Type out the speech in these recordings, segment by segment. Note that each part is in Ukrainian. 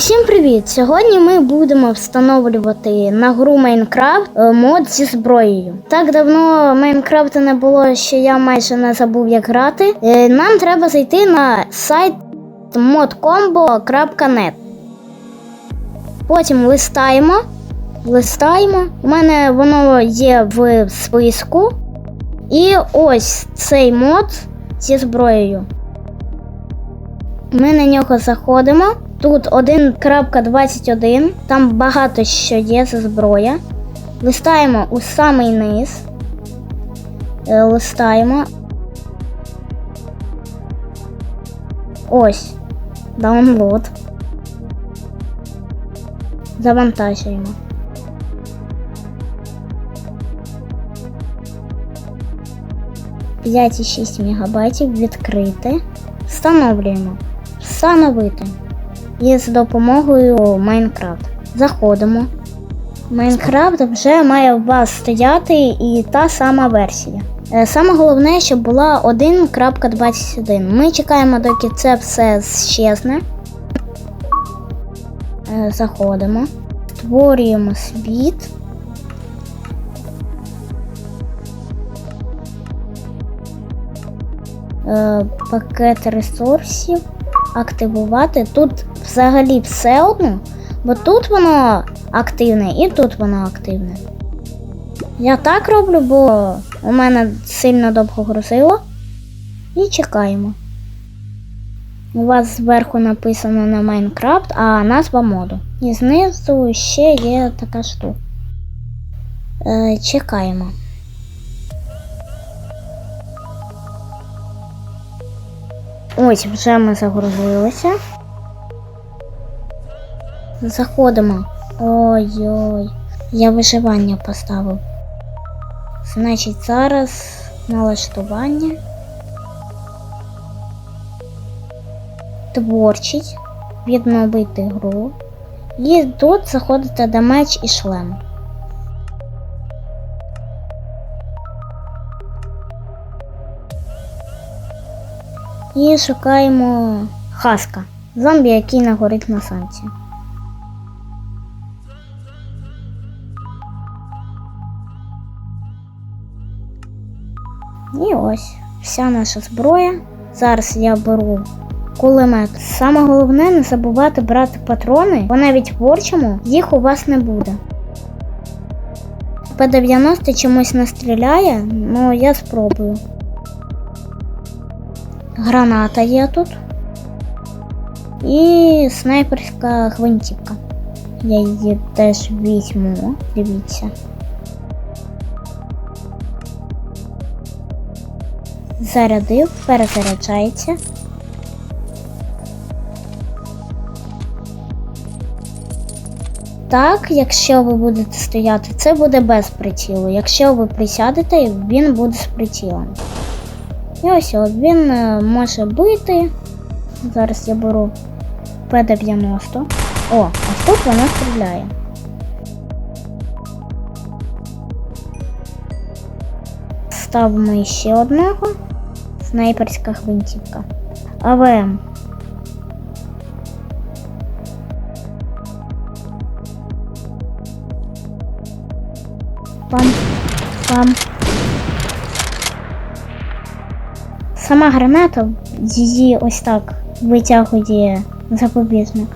Усім привіт! Сьогодні ми будемо встановлювати на гру Майнкрафт е, мод зі зброєю. Так давно Майнкрафту не було, що я майже не забув, як грати. Е, Нам треба зайти на сайт modcombo.net. Потім листаємо. Листаємо. У мене воно є в списку. І ось цей мод зі зброєю. Ми на нього заходимо. Тут 1.21, там багато що є за зброя. Листаємо у самий низ. Е, Листаємо. Ось. Download. Завантажуємо. П'ять і 6 МБ відкрити. Встановлюємо. Встановити. І з допомогою Майнкрафт. Заходимо. Майнкрафт вже має у вас стояти і та сама версія. Е, Саме головне, щоб була 1.21. Ми чекаємо, доки це все щезне. Е, Заходимо. Створюємо світ. Е, Пакет ресурсів активувати. Тут взагалі все одно, бо тут воно активне і тут воно активне. Я так роблю, бо у мене сильно довго грузило. І чекаємо. У вас зверху написано на Майнкрафт, а назва моду. І знизу ще є така штука. Е, чекаємо. Ось, вже ми загрузилися. Заходимо. Ой-ой. Я виживання поставив. Значить, зараз налаштування. Творчість. Відновити гру. І тут заходите до меч і шлем. І шукаємо хаска. Зомбі, який нагорить на сонці. І ось вся наша зброя. Зараз я беру кулемет. Саме головне не забувати брати патрони, бо навіть в творчому їх у вас не буде. П-90 чомусь не стріляє, ну я спробую. Граната є тут. І снайперська гвинтівка. Я її теж візьму, дивіться. Зарядив, перезаряджається. Так, якщо ви будете стояти, це буде без прицілу. Якщо ви присядете, він буде з прицілом. І ось от він е, може бити. Зараз я беру П-90. О, ось тут вона стріляє. Ставимо ще одного. Снайперська гвинтівка. АВМ. Пам. Пам. Сама граната її ось так витягує запобіжник.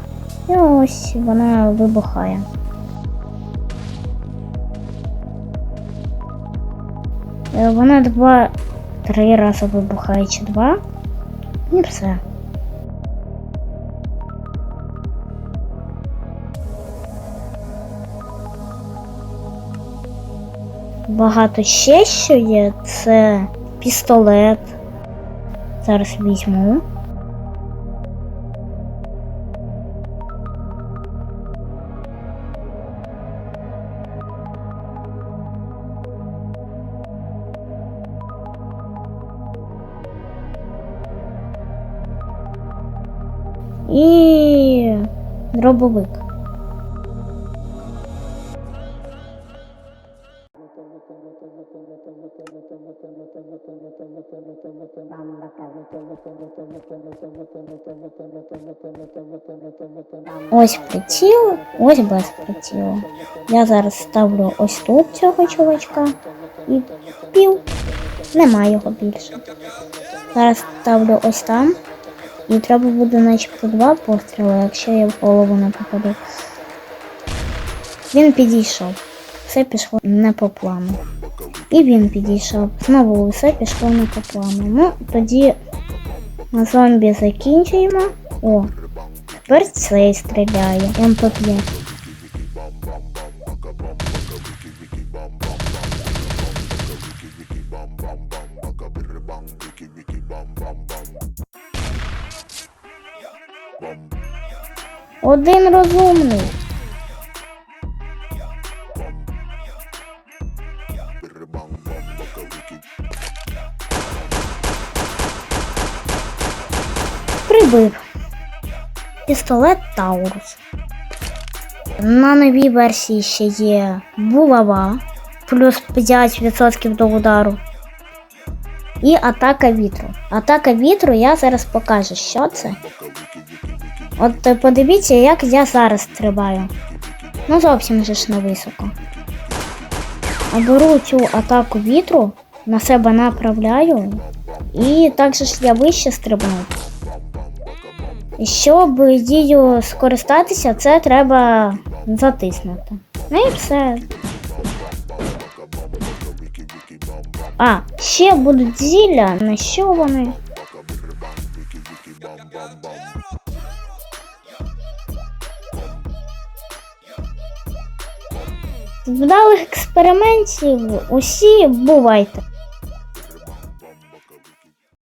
І ось вона вибухає. Е, Вона два-три рази вибухає чи два. І все. Багато ще що є. Це пістолет. Зараз візьму. І дробовик. Ось приціл, ось без прицілу. Я зараз ставлю ось тут цього чувачка і пів. Нема його більше. Зараз ставлю ось там. І треба буде начебто два постріли, якщо я в голову не попаду. Він підійшов. Все пішло не по плану. І він підійшов. Знову все пішло не по плану. Ну, тоді на зомбі закінчуємо. О, тепер цей стріляє. МП5. Один розумний. Прибив. Пістолет Таурус. На новій версії ще є булава, плюс 5% до удару. І атака вітру. Атака вітру я зараз покажу, що це. От е, подивіться, як я зараз стрибаю. Ну зовсім же ж не високо. Беру цю атаку вітру, на себе направляю, і так же ж я вище стрибну. Щоб її скористатися, це треба затиснути. Ну і все. А, ще будуть зілля, на що вони? Вдалих експериментів усі бувайте.